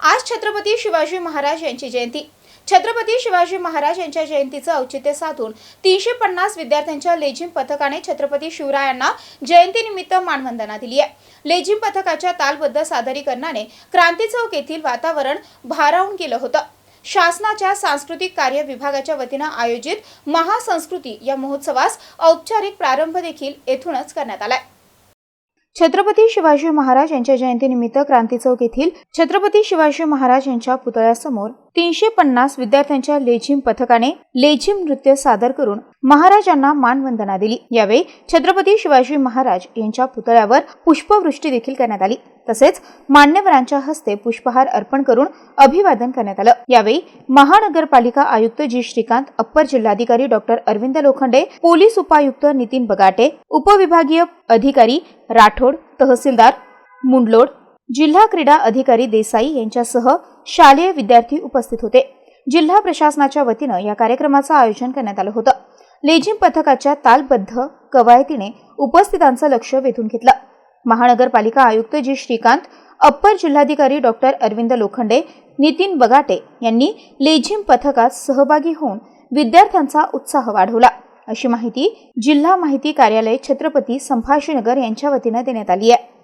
आज छत्रपती शिवाजी महाराज यांची जयंती. छत्रपती शिवाजी महाराज यांच्या जयंतीचं औचित्य साधून तीनशे पन्नास विद्यार्थ्यांच्या लेझिम पथकाने छत्रपती शिवरायांना जयंतीनिमित्त मानवंदना दिली आहे. लेझिम पथकाच्या तालबद्ध सादरीकरणाने क्रांती चौक येथील वातावरण भारावून गेलं होतं. शासनाच्या सांस्कृतिक कार्य विभागाच्या वतीनं आयोजित महासंस्कृती या महोत्सवास औपचारिक प्रारंभ देखील येथूनच करण्यात आलाय. छत्रपती शिवाजी महाराज यांच्या जयंतीनिमित्त क्रांती चौक येथील छत्रपती शिवाजी महाराज यांच्या पुतळ्यासमोर तीनशे पन्नास विद्यार्थ्यांच्या लेझिम पथकाने लेझिम नृत्य सादर करून महाराजांना मानवंदना दिली. यावेळी छत्रपती शिवाजी महाराज यांच्या पुतळ्यावर पुष्पवृष्टी देखील करण्यात आली. तसेच मान्यवरांच्या हस्ते पुष्पहार अर्पण करून अभिवादन करण्यात आलं. यावेळी महानगरपालिका आयुक्त जी. श्रीकांत अप्पर जिल्हाधिकारी डॉक्टर अरविंद लोखंडे पोलीस उपायुक्त नितीन बगाटे उपविभागीय अधिकारी राठोड तहसीलदार मुंडलोड जिल्हा क्रीडा अधिकारी देसाई यांच्यासह शालेय विद्यार्थी उपस्थित होते. जिल्हा प्रशासनाच्या वतीनं या कार्यक्रमाचं आयोजन करण्यात आलं होतं. लेझिम पथकाच्या तालबद्ध कवायतीने उपस्थितांचं लक्ष वेधून घेतलं. महानगरपालिका आयुक्त जी श्रीकांत अप्पर जिल्हाधिकारी डॉक्टर अरविंद लोखंडे नितीन बगाटे यांनी लेझिम पथकात सहभागी होऊन विद्यार्थ्यांचा उत्साह वाढवला. अशी माहिती जिल्हा माहिती कार्यालय छत्रपती संभाजीनगर यांच्या वतीनं देण्यात आली आहे.